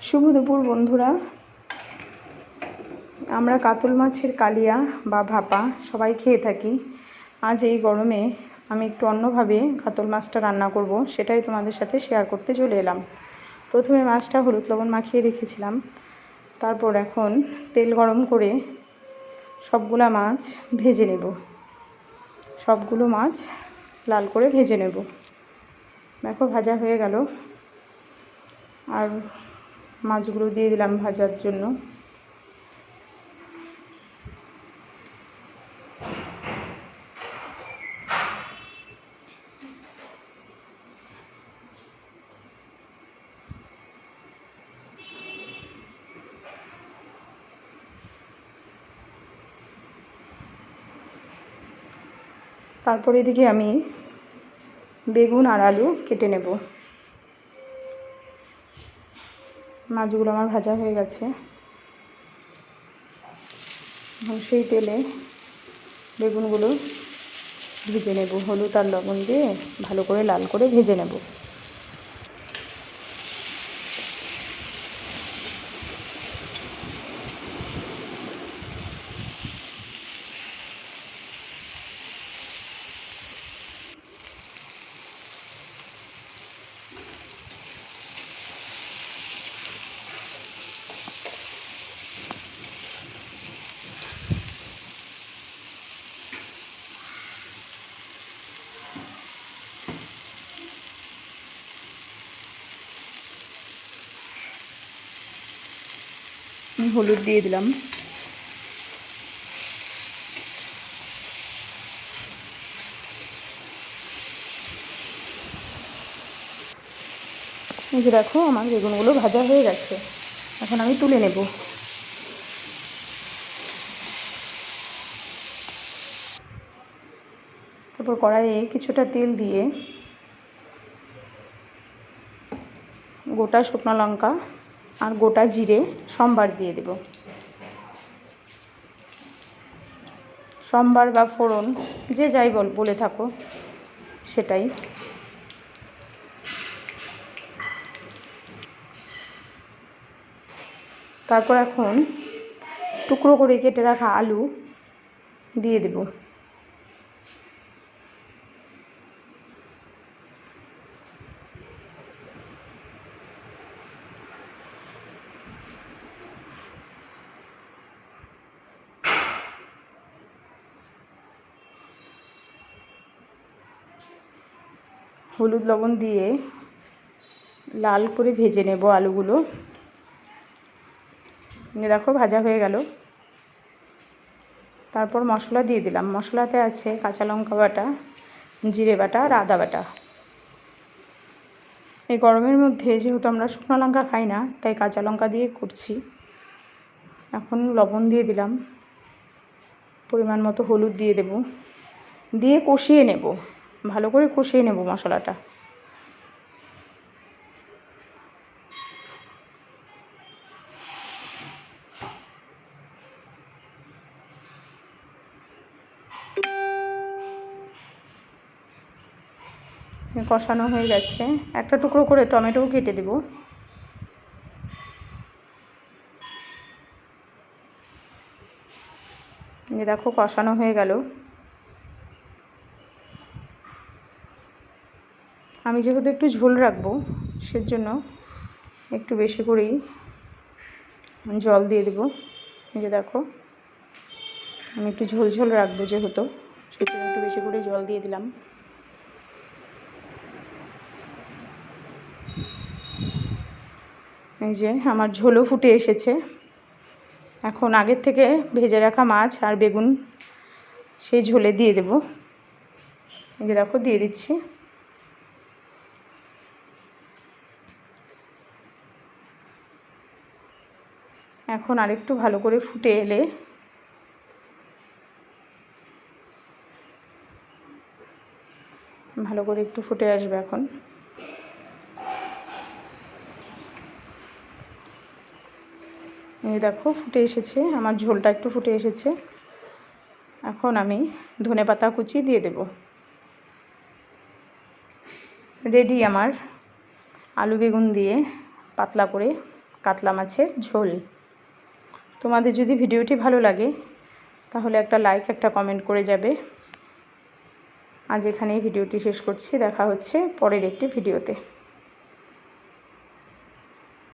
শুভ দুপুর, বন্ধুরা। আমরা কাতল মাছের কালিয়া বা ভাপা সবাই খেয়ে থাকি। আজ এই গরমে আমি একটু অন্যভাবে কাতল মাছটা রান্না করব, সেটাই তোমাদের সাথে শেয়ার করতে চলে এলাম। প্রথমে মাছটা হলুদ লবণ মাখিয়ে রেখেছিলাম। তারপর এখন তেল গরম করে সবগুলা মাছ ভেজে নেব। সবগুলো মাছ লাল করে ভেজে নেব। দেখো, ভাজা হয়ে গেল। আর মাছগুলো দিয়ে দিলাম ভাজার জন্য। তারপর এদিকে আমি বেগুন আর আলু কেটে নেব। মাছগুলো আমার ভাজা হয়ে গেছে। এখন সেই তেলে বেগুনগুলো ভেজে নেব। হলুদ আর লবণ দিয়ে ভালো করে লাল করে ভেজে নেব। হলুদ দিয়ে দিলাম। এই যে দেখো, আমার বেগুনগুলো ভাজা হয়ে গেছে। এখন আমি তুলে নেব। তারপর কড়াইয়ে কিছুটা তেল দিয়ে গোটা শুকনো লঙ্কা আর গোটা জিরে সম্বার দিয়ে দেব। সম্বার বা ফোড়ন যে যাই বল বলে থাকো, সেটাই। তারপর এখন টুকরো করে কেটে রাখা আলু দিয়ে দেব। হলুদ লবণ দিয়ে লাল করে ভেজে নেব আলুগুলো। দেখো ভাজা হয়ে গেল। তারপর মশলা দিয়ে দিলাম। মশলাতে আছে কাঁচা লঙ্কা বাটা, জিরে বাটা আর আদা বাটা। এই গরমের মধ্যে যেহেতু আমরা শুকনো লঙ্কা খাই না, তাই কাঁচা লঙ্কা দিয়ে করছি। এখন লবণ দিয়ে দিলাম। পরিমাণ মতো হলুদ দিয়ে দেব। দিয়ে কষিয়ে নেব। ভালো করে কষিয়ে নেব মশলাটা। কষানো হয়ে গেছে। একটা টুকরো করে টমেটোও কেটে দেব। দেখো কষানো হয়ে গেল। আমি যেহেতু একটু ঝোল রাখব, সেজন্য একটু বেশি করেই জল দিয়ে দেবো। এই যে দেখো, আমি একটু ঝোল ঝোল রাখব যেহেতু, সেজন্য একটু বেশি করে জল দিয়ে দিলাম। এই যে আমার ঝোলও ফুটে এসেছে। এখন আগের থেকে ভেজে রাখা মাছ আর বেগুন, সেই ঝোলে দিয়ে দেব। এই যে দেখো, দিয়ে দিচ্ছি। এখন আরেকটু ভালো করে ফুটে এলে। ভালো করে একটু ফুটে আসবে এখন। এই দেখো ফুটে এসেছে, আমার ঝোলটা একটু ফুটে এসেছে। এখন আমি ধনে পাতা কুচি দিয়ে দেব। রেডি আমার আলু বেগুন দিয়ে পাতলা করে কাতলা মাছের ঝোল। তোমাদের যদি ভিডিওটি ভালো লাগে, তাহলে একটা লাইক একটা কমেন্ট করে যাবে। আজ এখানেই ভিডিওটি শেষ করছি। দেখা হচ্ছে পরের একটি ভিডিওতে।